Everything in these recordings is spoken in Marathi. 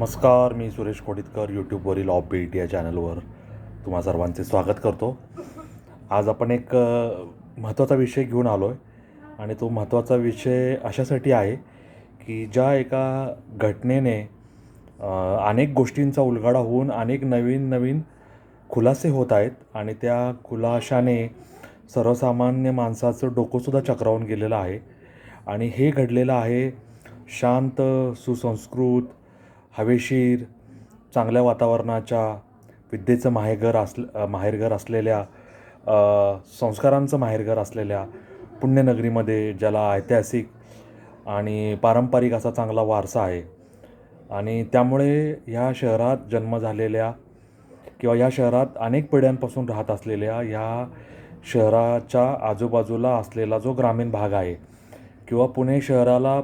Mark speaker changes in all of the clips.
Speaker 1: नमस्कार मी सुरेश कोडितकर यूट्यूबवरील ऑफ बीट या चॅनलवर तुम्हा सर्वांचे स्वागत करतो. आज आपण एक महत्त्वाचा विषय घेऊन आलो आहे आणि तो महत्त्वाचा विषय अशासाठी आहे की ज्या एका घटनेने अनेक गोष्टींचा उलगडा होऊन अनेक नवीन नवीन खुलासे होत आहेत आणि त्या खुलाशाने सर्वसामान्य माणसाचं डोकंसुद्धा चक्रावून गेलेलं आहे. आणि हे घडलेलं आहे शांत सुसंस्कृत हवेशीर चांगल्या वातावरणाच्या विद्येचं माहेरघर असलं माहेरघर असलेल्या संस्कारांचं माहेरघर असलेल्या पुण्यनगरीमध्ये ज्याला ऐतिहासिक आणि पारंपरिक असा चांगला वारसा आहे. आणि त्यामुळे ह्या शहरात जन्म झालेल्या किंवा या शहरात अनेक पिढ्यांपासून राहत असलेल्या ह्या शहराच्या आजूबाजूला असलेला जो ग्रामीण भाग आहे किंवा पुणे शहराला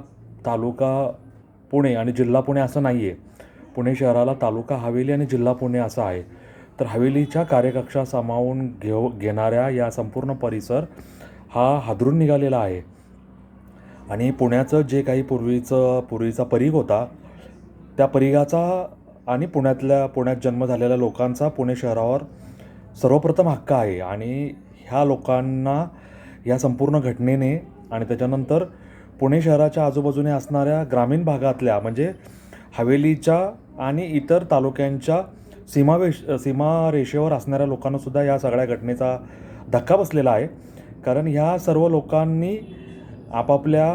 Speaker 1: तालुका पुणे आणि जिल्हा पुणे असं नाही आहे पुणे शहराला तालुका हवेली आणि जिल्हा पुणे असं आहे. तर हवेलीच्या कार्यकक्षा सामावून घेऊ घेणाऱ्या या संपूर्ण परिसर हा हादरून निघालेला आहे. आणि पुण्याचं जे काही पूर्वीचं पूर्वीचा परीघ होता त्या परीघाचा आणि पुण्यातल्या पुण्यात जन्म झालेल्या लोकांचा पुणे शहरावर सर्वप्रथम हक्क आहे. आणि ह्या लोकांना या संपूर्ण घटनेने आणि त्याच्यानंतर पुणे शहराच्या आजूबाजूने असणाऱ्या ग्रामीण भागातल्या म्हणजे हवेलीच्या आणि इतर तालुक्यांच्या सीमावेश सीमारेषेवर असणाऱ्या लोकांनासुद्धा या सगळ्या घटनेचा धक्का बसलेला आहे. कारण ह्या सर्व लोकांनी आपापल्या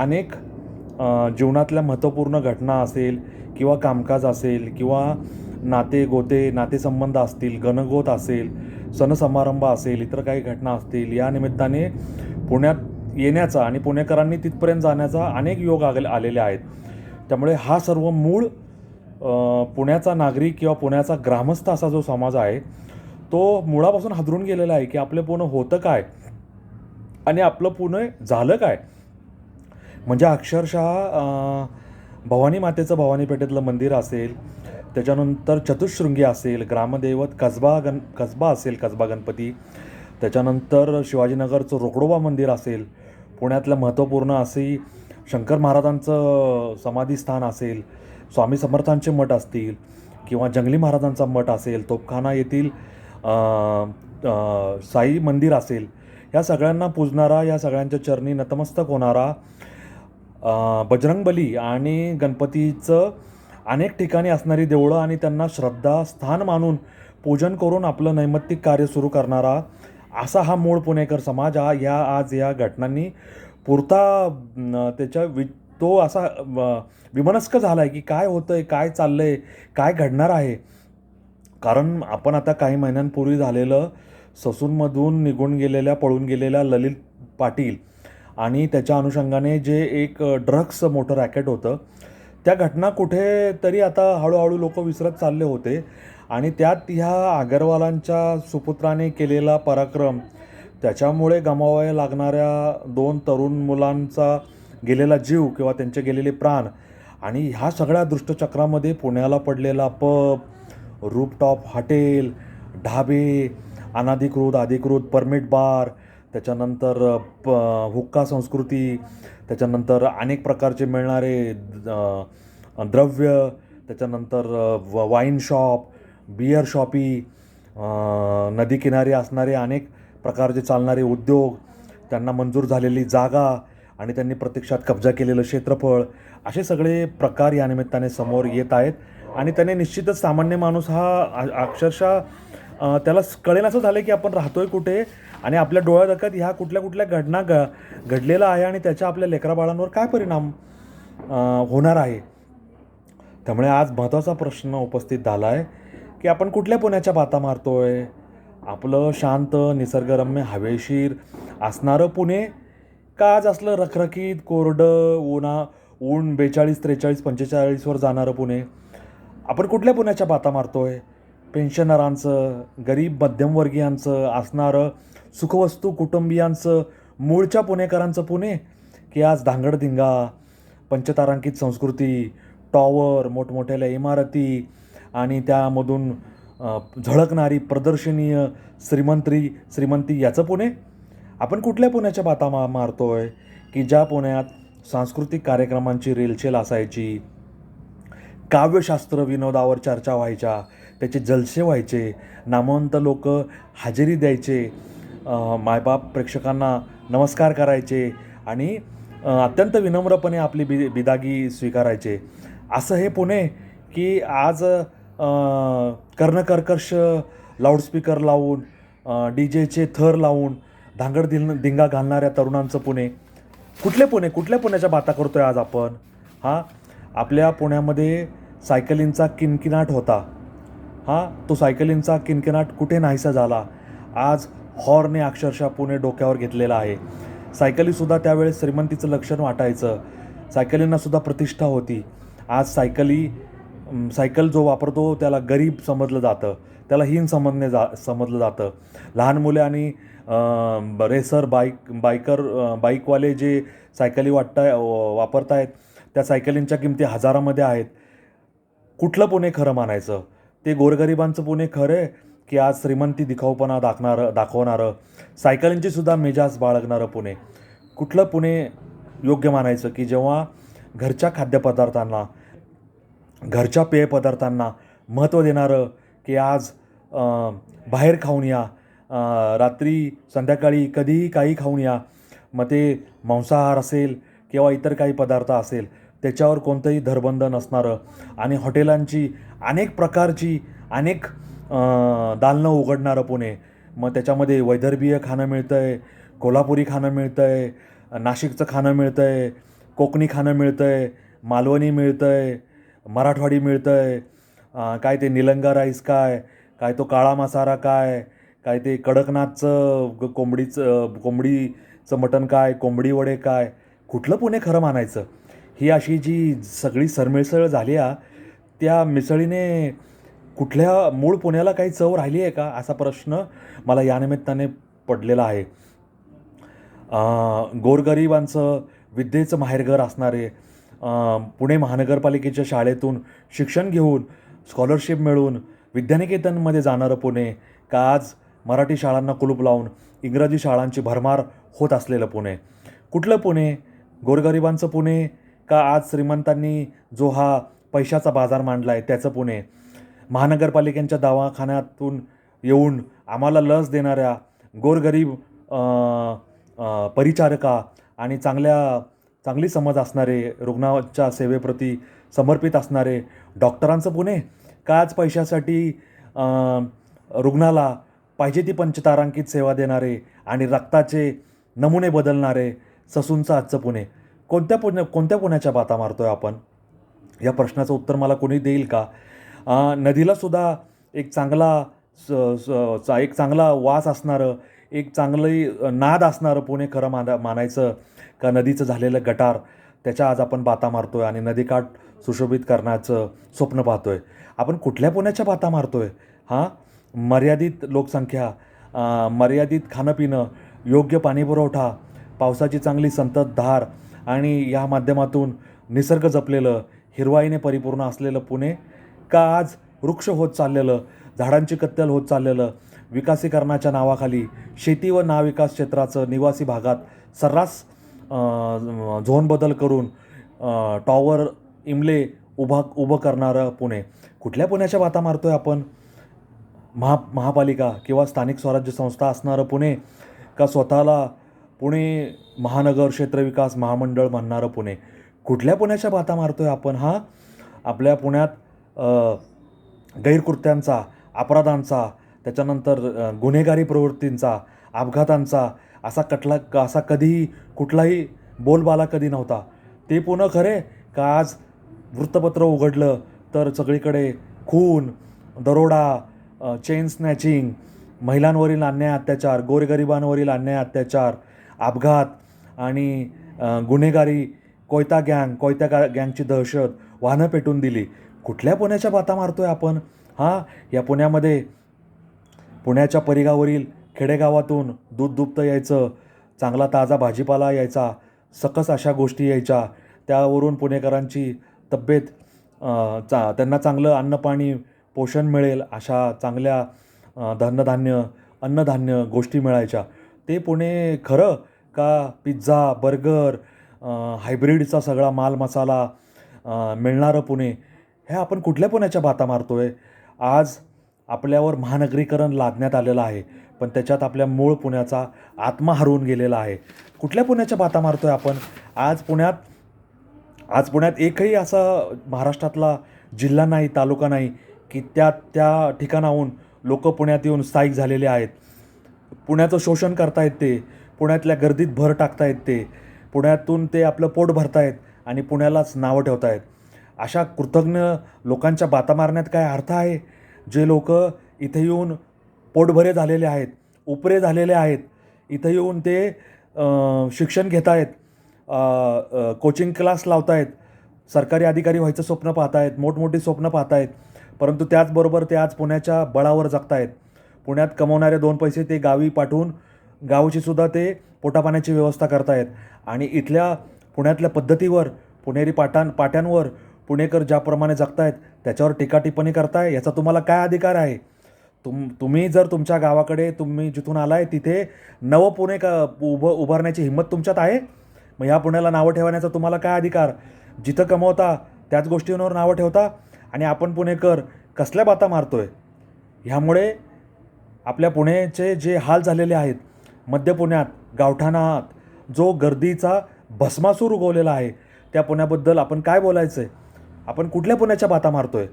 Speaker 1: अनेक जीवनातल्या महत्त्वपूर्ण घटना असेल किंवा कामकाज असेल किंवा नाते गोते नातेसंबंध असतील गणगोत असेल सणसमारंभ असेल इतर काही घटना असतील या निमित्ताने पुण्यात येण्याचा आणि पुणेकरांनी तिथपर्यंत जाण्याचा अनेक योग आले आलेले आहेत. त्यामुळे हा सर्व मूळ पुण्याचा नागरिक किंवा पुण्याचा ग्रामस्थ असा जो समाज आहे तो मुळापासून हादरून गेलेला आहे की आपलं पुणे होतं काय आणि आपलं पुणे झालं काय? म्हणजे अक्षरशः भवानी मातेचं भवानी पेठेतलं मंदिर असेल त्याच्यानंतर चतुशृंगी असेल ग्रामदैवत कसबा गण कसबा असेल कसबा गणपती त्याच्यानंतर शिवाजीनगरचं रोकडोबा मंदिर असेल पुण्यातलं महत्त्वपूर्ण असंही शंकर महाराजांचं समाधीस्थान असेल स्वामी समर्थांचे मठ असतील किंवा जंगली महाराजांचा मठ असेल तोपखाना येथील साई मंदिर असेल या सगळ्यांना पूजणारा या सगळ्यांच्या चरणी नतमस्तक होणारा बजरंगबली आणि गणपतीचं अनेक ठिकाणी असणारी देवळं आणि त्यांना श्रद्धास्थान मानून पूजन करून आपलं नैमित्तिक कार्य सुरू करणारा असा हा मूळ पुणेकर समाज हा या आज या घटनांनी पुरता त्याच्या वि तो असा विमनस्क झाला आहे की काय होतं आहे काय चाललं आहे काय घडणार आहे. कारण आपण आता काही महिन्यांपूर्वी झालेलं ससूनमधून निघून गेलेल्या पळून गेलेल्या ललित पाटील आणि त्याच्या अनुषंगाने जे एक ड्रग्स मोठं रॅकेट होतं त्या घटना कुठेतरी आता हळूहळू लोक विसरत चालले होते. आणि त्यात ह्या आगरवालांच्या सुपुत्राने केलेला पराक्रम त्याच्यामुळे गमावायला लागणाऱ्या दोन तरुण मुलांचा गेलेला जीव किंवा त्यांचे गेलेले प्राण आणि ह्या सगळ्या दृष्टचक्रामध्ये पुण्याला पडलेला पब रूपटॉप हॉटेल ढाबे अनाधिकृत अधिकृत परमिट बार त्याच्यानंतर प हुक्का संस्कृती त्याच्यानंतर अनेक प्रकारचे मिळणारे द्रव्य त्याच्यानंतर व वाईन शॉप बियर शॉपी नदीकिनारी असणारे अनेक प्रकारचे चालणारे उद्योग त्यांना मंजूर झालेली जागा आणि त्यांनी प्रत्यक्षात कब्जा केलेलं क्षेत्रफळ असे सगळे प्रकार या निमित्ताने समोर येत आहेत. आणि त्याने निश्चितच सामान्य माणूस हा अक्षरशः त्याला कळेल असं झालं की आपण राहतोय कुठे आणि आपल्या डोळ्यादकत ह्या कुठल्या कुठल्या घटना घ घडलेला आहे आणि त्याच्या आपल्या लेकराबाळांवर काय परिणाम होणार आहे? त्यामुळे आज महत्त्वाचा प्रश्न उपस्थित झाला आहे की आपण कुठल्या पुण्याच्या बाता मारतोय? आपलं शांत निसर्गरम्य हवेशीर असणारं पुणे का आज असलं रखरखीत कोरडं उन्हा ऊन बेचाळीस त्रेचाळीस पंचेचाळीसवर जाणारं पुणे? आपण कुठल्या पुण्याच्या बाता मारतोय? पेन्शनरांचं गरीब मध्यमवर्गीयांचं असणारं सुखवस्तू कुटुंबियांचं मूळच्या पुणेकरांचं पुणे की आज धांगडधिंगा पंचतारांकित संस्कृती टॉवर मोठमोठ्याल्या इमारती आणि त्यामधून झळकणारी प्रदर्शनीय श्रीमंत्री श्रीमंती याचं पुणे? आपण कुठल्या पुण्याच्या बाता मा आहे की ज्या पुण्यात सांस्कृतिक कार्यक्रमांची रेलचेल असायची काव्यशास्त्र विनोदावर चर्चा व्हायच्या त्याचे जलसे व्हायचे नामवंत लोक हजेरी द्यायचे मायबाप प्रेक्षकांना नमस्कार करायचे आणि अत्यंत विनम्रपणे आपली बि बिदागी स्वीकारायचे. असं हे पुणे की आज कर्णकर्कश लाऊडस्पीकर लावून डी जेचे थर लावून धांगड दिल धिंगा घालणाऱ्या तरुणांचं पुणे. कुठले पुणे? कुठल्या पुण्याच्या बाता करतोय आज आपण? हां? आपल्या पुण्यामध्ये सायकलींचा किनकिनाट होता. हां? तो सायकलींचा किनकिनाट कुठे नाहीसा झाला? आज हॉर्ने अक्षरशः पुणे डोक्यावर घेतलेला आहे. सायकलीसुद्धा त्यावेळेस श्रीमंतीचं लक्षण वाटायचं. सायकलींनासुद्धा प्रतिष्ठा होती. आज सायकली सायकल जो वापरतो त्याला गरीब समजलं जातं. त्याला हीन समजणे जा समजलं जातं. लहान मुले आणि रेसर बाईक बायकर बाईकवाले जे सायकली वाटताय वापरतायत त्या सायकलींच्या किमती हजारामध्ये आहेत. कुठलं पुणे खरं मानायचं? ते गोरगरिबांचं पुणे खरं आहे की आज श्रीमंती दिखाऊपणा दाखणारं दाखवणारं? सायकलींची सुद्धा मेजाज बाळगणारं पुणे. कुठलं पुणे योग्य मानायचं की जेव्हा घरच्या खाद्यपदार्थांना घरच्या पेयपदार्थांना महत्त्व देणारं की आज बाहेर खाऊन या रात्री संध्याकाळी कधीही काही खाऊन या. मग ते मांसाहार असेल किंवा इतर काही पदार्थ असेल त्याच्यावर कोणतंही धरबंध नसणारं. आणि हॉटेलांची अनेक प्रकारची अनेक दालनं उघडणारं पुणे. मग त्याच्यामध्ये वैदर्भीय खाणं मिळतं आहे कोल्हापुरी खाणं मिळतं आहे नाशिकचं खाणं मिळतं आहे कोकणी खाणं मिळतं आहे मालवणी मिळतं आहे मराठवाडी मिळतं आहे काय ते निलंगा राईस काय काय तो काळा मसारा काय काय ते कडकनाथचं कोंबडीचं कोंबडीचं मटण काय कोंबडी वडे काय कुठलं पुणे खरं मानायचं? ही अशी जी सगळी सरमिसळ झाली आहे त्या मिसळीने कुठल्या मूळ पुण्याला काही चव राहिली आहे का? असा प्रश्न मला या निमित्ताने पडलेला आहे. गोरगरिबांचं विद्येचं माहेरघर असणारे पुणे महानगरपालिकेच्या शाळेतून शिक्षण घेऊन स्कॉलरशिप मिळवून विद्यानिकेतनमध्ये जाणारं पुणे का आज मराठी शाळांना कुलूप लावून इंग्रजी शाळांची भरमार होत असलेलं पुणे. कुठलं पुणे? गोरगरिबांचं पुणे? का आज श्रीमंतांनी जो हा पैशाचा बाजार मांडला आहे त्याचं पुणे? महानगरपालिकांच्या दवाखान्यातून येऊन आम्हाला लस देणाऱ्या गोरगरीब परिचारका आणि चांगल्या चांगली समज असणारे रुग्णाच्या सेवेप्रती समर्पित असणारे डॉक्टरांचं पुणे का आज पैशासाठी रुग्णाला पाहिजे ती पंचतारांकित सेवा देणारे आणि रक्ताचे नमुने बदलणारे ससूंचं आजचं पुणे? कोणत्या पुण्या कोणत्या पुण्याच्या बाता मारतो आहे आपण? या प्रश्नाचं उत्तर मला कोणी देईल का? नदीलासुद्धा एक चांगला स स- चा- एक चांगला वास असणारं एक चांगली नाद असणारं पुणे खरं माना मानायचं का नदीचं झालेलं गटार त्याच्या आज आपण बाता मारतोय आणि नदीकाठ सुशोभित करण्याचं स्वप्न पाहतोय. आपण कुठल्या पुण्याच्या बाता मारतोय? हां? मर्यादित लोकसंख्या मर्यादित मर्यादित खाणंपिणं योग्य पाणीपुरवठा पावसाची चांगली संततधार आणि या माध्यमातून निसर्ग जपलेलं हिरवाईने परिपूर्ण असलेलं पुणे का आज वृक्ष होत चाललेलं झाडांची कत्तल होत चाललेलं विकासीकरणाच्या नावाखाली शेती व नाविकास क्षेत्राचं निवासी भागात सर्रास झोन बदल करून टॉवर इमले उभा उभं करणारं पुणे. कुठल्या पुण्याच्या बाता मारतोय आपण? महा महापालिका किंवा स्थानिक स्वराज्य संस्था असणारं पुणे का स्वतःला पुणे महानगर क्षेत्रविकास महामंडळ म्हणणारं पुणे? कुठल्या पुण्याच्या बाता मारतोय आपण हा? आपल्या पुण्यात गैरकृत्यांचा अपराधांचा त्याच्यानंतर गुन्हेगारी प्रवृत्तींचा अपघातांचा असा कटला असा कधीही कुठलाही बोलबाला कधी नव्हता. ते पुणं खरे का आज वृत्तपत्र उघडलं तर सगळीकडे खून दरोडा चेन स्नॅचिंग महिलांवरील अन्याय अत्याचार गोरगरिबांवरील अन्याय अत्याचार अपघात आणि गुन्हेगारी कोयता गँग कोयता गा गँगची दहशत वाहनं पेटून दिली. कुठल्या पुण्याच्या बाता मारतोय आपण? हां या पुण्यामध्ये पुण्याच्या परिघावरील खेडेगावातून दूध दुभतं यायचं चांगला ताजा भाजीपाला यायचा सकस अशा गोष्टी यायच्या. त्यावरून पुणेकरांची तब्येत चा त्यांना चांगलं अन्नपाणी पोषण मिळेल अशा चांगल्या अ, धनधान्य अन्नधान्य गोष्टी मिळायच्या. ते पुणे खरं का पिझ्झा बर्गर हायब्रिडचा सगळा माल मसाला मिळणारं पुणे ह्या आपण कुठल्या पुण्याच्या बाता आहे आज आपल्यावर महानगरीकरण लादण्यात आलेलं आहे. पण त्याच्यात आपल्या मूळ पुण्याचा आत्मा हरवून गेलेला आहे. कुठल्या पुण्याच्या बाता मारतोय आपण? आज पुण्यात आज पुण्यात एकही असा महाराष्ट्रातला जिल्हा नाही तालुका नाही की त्या त्या ठिकाणाहून लोक पुण्यात येऊन स्थायिक झालेले आहेत. पुण्याचं शोषण करतायत ते. पुण्यातल्या गर्दीत भर टाकतायत ते. पुण्यातून ते आपलं पोट भरतायत आणि पुण्यालाच नावं ठेवतायत. अशा कृतज्ञ लोकांच्या बाता मारण्यात काय अर्थ आहे? जे लोक इथे येऊन पोटभरे झालेले आहेत उपरे झालेले आहेत इथं येऊन ते शिक्षण घेत आहेत कोचिंग क्लास लावत आहेत सरकारी अधिकारी व्हायचं स्वप्न पाहत आहेत मोठमोठी स्वप्न पाहत आहेत परंतु त्याचबरोबर ते आज पुण्याच्या बळावर जगत आहेत पुण्यात कमवणारे दोन पैसे ते गावी पाठवून गावची सुद्धा ते पोटापाण्याची व्यवस्था करतायत. आणि इथल्या पुण्यातल्या पद्धतीवर पुणेरी पाटां पाट्यांवर पुणेकर ज्याप्रमाणे जगतायत त्याच्यावर टीका टिप्पणी करताय याचा तुम्हाला काय अधिकार आहे? तुम तुम्ही जर तुमच्या गावाकडे तुम्ही जिथून आलाय तिथे नवं पुणे का उभं उभारण्याची हिंमत तुमच्यात आहे? मग ह्या पुण्याला नावं ठेवण्याचा तुम्हाला काय अधिकार? जिथं कमवता त्याच गोष्टींवर नावं ठेवता आणि आपण पुणेकर कसल्या बाता मारतोय? ह्यामुळे आपल्या पुण्याचे जे हाल झालेले आहेत मध्य पुण्यात गावठाणात जो गर्दीचा भस्मासूर उगवलेला आहे त्या पुण्याबद्दल आपण काय बोलायचं आहे आपण कुठल्या पुण्याच्या बाता मारतोय?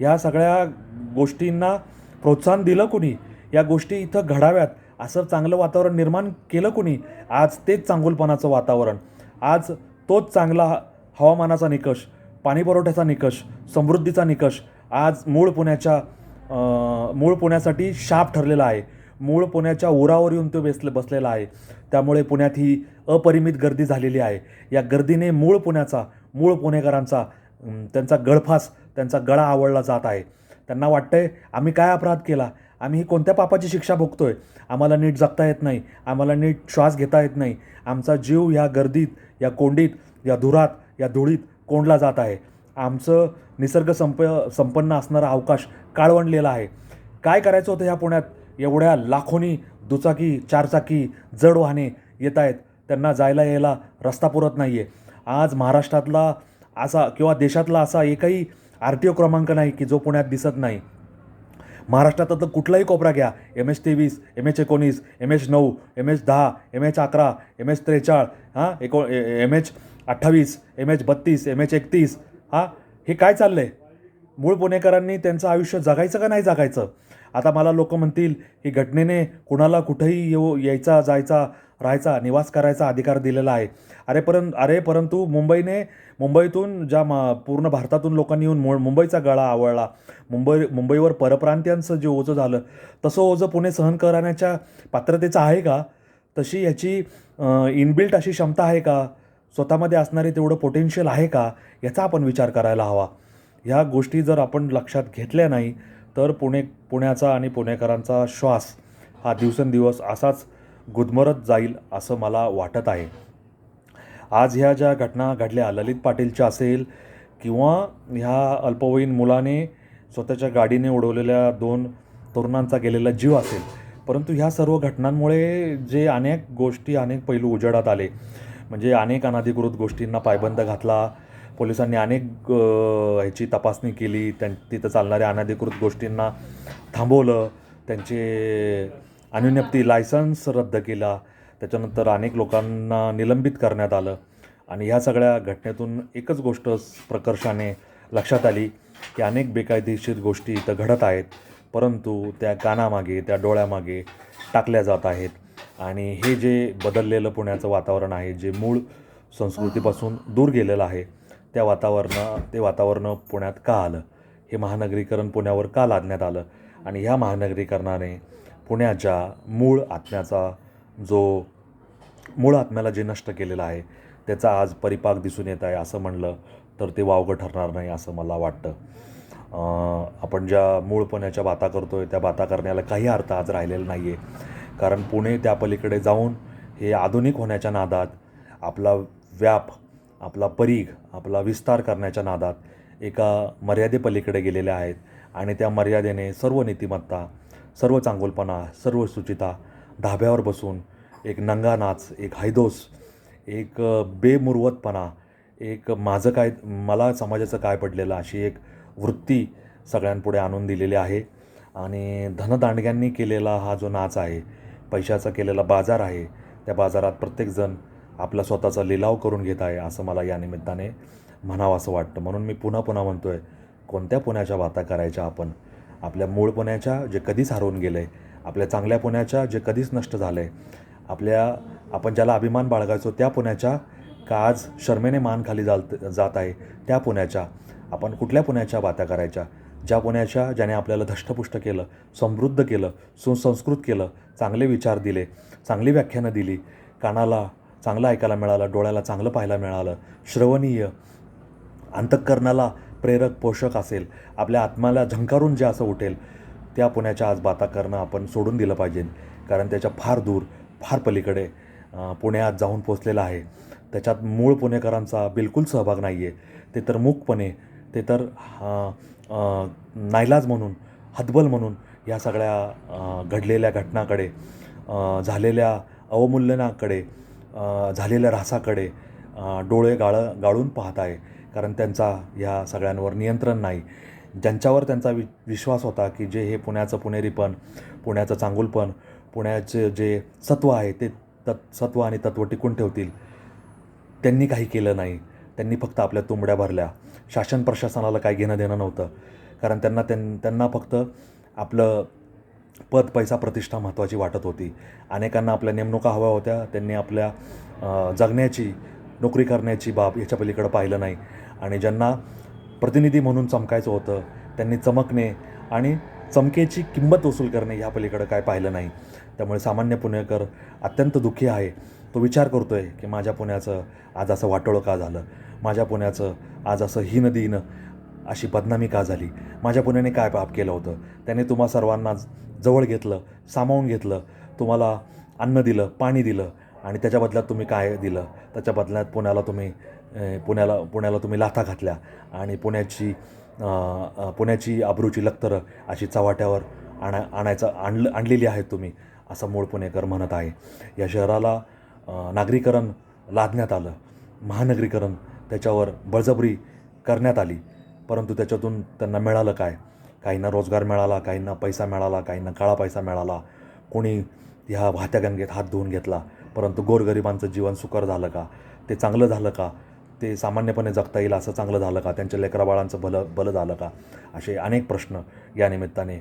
Speaker 1: या सगळ्या गोष्टींना प्रोत्साहन दिलं कुणी? या गोष्टी इथं घडाव्यात. असं चांगलं वातावरण निर्माण केलं कुणी? आज तेच चांगुलपणाचं वातावरण. आज तोच चांगला हवामानाचा निकष पाणी पुरवठ्याचा निकष समृद्धीचा निकष आज मूळ पुण्याच्या मूळ पुण्यासाठी शाप ठरलेला आहे. मूळ पुण्याच्या उरावर येऊन तो बेसले बसलेला आहे. त्यामुळे पुण्यात ही अपरिमित गर्दी झालेली आहे. या गर्दीने मूळ पुण्याचा मूळ पुणेकरांचा त्यांचा गळफास त्यांचा गळा आवडला जात आहे. त्यांना वाटतंय आम्ही काय अपराध केला? आम्ही ही कोणत्या पापाची शिक्षा भोगतो आहे आम्हाला नीट जगता येत नाही. आम्हाला नीट श्वास घेता येत नाही. आमचा जीव या गर्दीत या कोंडीत या धुरात या धुळीत कोंडला जात आहे. आमचं निसर्ग संप संपन्न असणारा अवकाश काळवंडलेला आहे. काय करायचं होतं ह्या पुण्यात? एवढ्या लाखोनी दुचाकी चारचाकी जड वाहने येत आहेत. त्यांना जायला यायला रस्ता पुरत नाही आहे आज महाराष्ट्रातला असा किंवा देशातला असा एकही आर टी ओ क्रमांक नाही की जो पुण्यात दिसत नाही. महाराष्ट्रात आता कुठलाही कोपरा घ्या. एम एच तेवीस एम एच एकोणीस एम एच नऊ एम एच दहा एम एच अकरा एम एच त्रेचाळ हां एको एम एच अठ्ठावीस एम एच बत्तीस एम एच एकतीस हां हे काय चाललं आहे मूळ पुणेकरांनी त्यांचं आयुष्य जगायचं का नाही जगायचं? आता मला लोक म्हणतील की घटनेने कुणाला कुठेही येऊ यायचा जायचा राहायचा निवास करायचा अधिकार दिलेला आहे. अरे परं अरे परंतु मुंबईने मुंबईतून ज्या मा पूर्ण भारतातून लोकांनी येऊन मु मुंबईचा गळा आवळला. मुंबई मुंबईवर परप्रांतीयांचं जे ओझं झालं तसं ओझं पुणे सहन करण्याच्या पात्रतेचं आहे का? तशी ह्याची इनबिल्ट अशी क्षमता आहे का? स्वतःमध्ये असणारे तेवढं पोटेन्शियल आहे का? याचा आपण विचार करायला हवा. ह्या गोष्टी जर आपण लक्षात घेतल्या नाही तर पुणे पुण्याचा आणि पुणेकरांचा श्वास हा दिवसेंदिवस असाच गुदमरत जाईल असं मला वाटत आहे. आज ह्या ज्या घटना घडल्या ललित पाटीलच्या असेल किंवा ह्या अल्पवयीन मुलाने स्वतःच्या गाडीने उडवलेल्या दोन तरुणांचा गेलेला जीव असेल परंतु ह्या सर्व घटनांमुळे जे अनेक गोष्टी अनेक पैलू उजेडात आले. म्हणजे अनेक अनाधिकृत गोष्टींना पायबंद घातला पोलिसांनी अनेक ह्याची तपासणी केली त्यां तिथं चालणाऱ्या अनाधिकृत गोष्टींना थांबवलं त्यांचे अनुज्ञप्ती लायसन्स रद्द केला. त्याच्यानंतर अनेक लोकांना निलंबित करण्यात आलं. आणि ह्या सगळ्या घटनेतून एकच गोष्ट प्रकर्षाने लक्षात आली की अनेक बेकायदेशीर गोष्टी इथं घडत आहेत. परंतु त्या कानामागे त्या डोळ्यामागे टाकल्या जात आहेत. आणि हे जे बदललेलं पुण्याचं वातावरण आहे जे मूळ संस्कृतीपासून दूर गेलेलं आहे त्या वातावरण ते वातावरण पुण्यात का आलं? हे महानगरीकरण पुण्यावर का लादण्यात आलं? आणि ह्या महानगरीकरणाने पुण्याच्या मूळ आत्म्याचा जो मूळ आत्म्याला जे नष्ट केलेलं आहे त्याचा आज परिपाक दिसून येत आहे असं म्हणलं तर ते वावगं ठरणार नाही असं मला वाटतं. आपण ज्या मूळ पुण्याच्या बाता करतो आहे त्या बाता करण्याला काही अर्थ आज राहिलेला नाही आहे कारण पुणे त्या पलीकडे जाऊन हे आधुनिक होण्याच्या नादात आपला व्याप आपला परीघ आपला विस्तार करण्याच्या नादात एका मर्यादेपलीकडे गेलेल्या आहेत आणि त्या मर्यादेने सर्व नीतिमत्ता सर्व चांगुलपणा सर्व सुचिता ढाब्यावर बसून एक नंगा नाच एक हैदोस एक बेमुरवतपणा एक माझं काय मला समाजाचं काय पडलेलं अशी एक वृत्ती सगळ्यांपुढे आणून दिलेली आहे. आणि धनदांडग्यांनी केलेला हा जो नाच आहे पैशाचा केलेला बाजार आहे त्या बाजारात प्रत्येकजण आपला स्वतःचा लिलाव करून घेत आहे असं मला या निमित्ताने म्हणावं असं वाटतं. म्हणून मी पुन्हा पुन्हा म्हणतो आहे कोणत्या पुण्याच्या वाता करायच्या आपण? आपल्या मूळ पुण्याच्या जे कधीच हरवून गेलं आहे आपल्या चांगल्या पुण्याच्या जे कधीच नष्ट झालं आहे आपल्या आपण ज्याला अभिमान बाळगायचो त्या पुण्याच्या का आज शर्मेने मान खाली जात जात आहे त्या पुण्याच्या आपण कुठल्या पुण्याच्या बाता करायच्या? ज्या पुण्याच्या ज्याने आपल्याला धष्टपुष्ट केलं समृद्ध केलं सुसंस्कृत केलं चांगले विचार दिले चांगली व्याख्यानं दिली कानाला चांगलं ऐकायला मिळालं डोळ्याला चांगलं पाहायला मिळालं श्रवणीय अंतःकरणाला प्रेरक पोषक असेल आपल्या आत्माला झंकारून जे असं उठेल त्या पुण्याच्या आज बाता करणं आपण सोडून दिलं पाहिजे. कारण त्याच्या फार दूर फार पलीकडे पुण्यात जाऊन पोचलेलं आहे. त्याच्यात मूळ पुणेकरांचा बिलकुल सहभाग नाही आहे ते तर मूकपणे ते तर नाईलाज म्हणून हतबल म्हणून या सगळ्या घडलेल्या घटनाकडे झालेल्या अवमूल्यनाकडे झालेल्या ऱ्हासाकडे डोळे गाळ गाळून पाहत आहे कारण त्यांचा ह्या सगळ्यांवर नियंत्रण नाही. ज्यांच्यावर त्यांचा वि विश्वास होता की जे हे पुण्याचं पुणेरीपण पुण्याचं चांगुलपण पुण्याचे जे सत्व आहे ते तत् सत्व आणि तत्व टिकून ठेवतील त्यांनी काही केलं नाही. त्यांनी फक्त आपल्या तुंबड्या भरल्या. शासन प्रशासनाला काही घेणं देणं नव्हतं. कारण त्यांना त्यां त्यांना फक्त आपलं पद पैसा प्रतिष्ठा महत्त्वाची वाटत होती. अनेकांना आपल्या नेमणुका हव्या होत्या. त्यांनी आपल्या जगण्याची नोकरी करण्याची बाब याच्या पलीकडं पाहिलं नाही. आणि ज्यांना प्रतिनिधी म्हणून चमकायचं होतं त्यांनी चमकणे आणि चमकेची किंमत वसूल करणे ह्या पलीकडं काय पाहिलं नाही. त्यामुळे सामान्य पुणेकर अत्यंत दुःखी आहे. तो विचार करतो आहे की माझ्या पुण्याचं आज असं वाटोळं का झालं? माझ्या पुण्याचं आज असं हीनदीन अशी बदनामी का झाली? माझ्या पुण्याने काय पाप केलं होतं? त्याने तुम्हा सर्वांना जवळ घेतलं सामावून घेतलं तुम्हाला अन्न दिलं पाणी दिलं आणि त्याच्या बदल्यात तुम्ही काय दिलं? त्याच्या बदल्यात पुण्याला तुम्ही पुण्याला पुण्याला तुम्ही लाथा घातल्या आणि पुण्याची पुण्याची अब्रूची लक्तरं अशी चव्हाट्यावर आणा आणायचं आणलं आणलेली आहेत तुम्ही असं मूळ पुणेकर म्हणत आहे. या शहराला नागरीकरण लादण्यात आलं. महानगरीकरण त्याच्यावर बळजबरी करण्यात आली. परंतु त्याच्यातून त्यांना मिळालं काय? काहींना रोजगार मिळाला काहींना पैसा मिळाला काहींना काळा पैसा मिळाला. कोणी ह्या वाहत्या गंगेत हात धुवून घेतला? परंतु गोरगरिबांचं जीवन सुकर झालं का? ते चांगलं झालं का? ते सामान्यपणे जगता येईल असं चांगलं झालं का? त्यांच्या लेकराबाळांचं भलं भलं झालं का? असे अनेक प्रश्न या निमित्ताने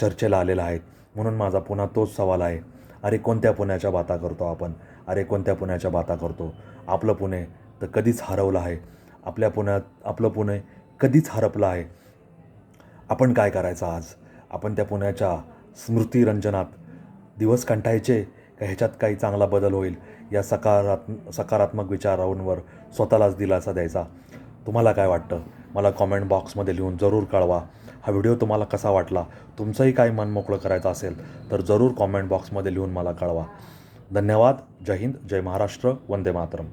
Speaker 1: चर्चेला आलेला आहेत. म्हणून माझा पुन्हा तोच सवाल आहे. अरे कोणत्या पुण्याच्या बाता करतो आपण? अरे कोणत्या पुण्याच्या बाता करतो? आपलं पुणे तर कधीच हरवलं आहे. आपल्या पुण्यात आपलं पुणे कधीच हरपलं आहे. आपण काय करायचं आज? आपण त्या पुण्याच्या स्मृतिरंजनात दिवस कंटायचे? का ह्याच्यात काही चांगला बदल होईल या सकारात्म सकारात्मक विचारांवर स्वतःलाच दिलासा द्यायचा. तुम्हाला काय वाटतं? मला कॉमेंट बॉक्समध्ये लिहून जरूर कळवा. हा व्हिडिओ तुम्हाला कसा वाटला? तुमचंही काही मन मोकळं करायचं असेल तर जरूर कॉमेंट बॉक्समध्ये लिहून मला कळवा. धन्यवाद. जय हिंद. जय महाराष्ट्र. वंदे मातरम.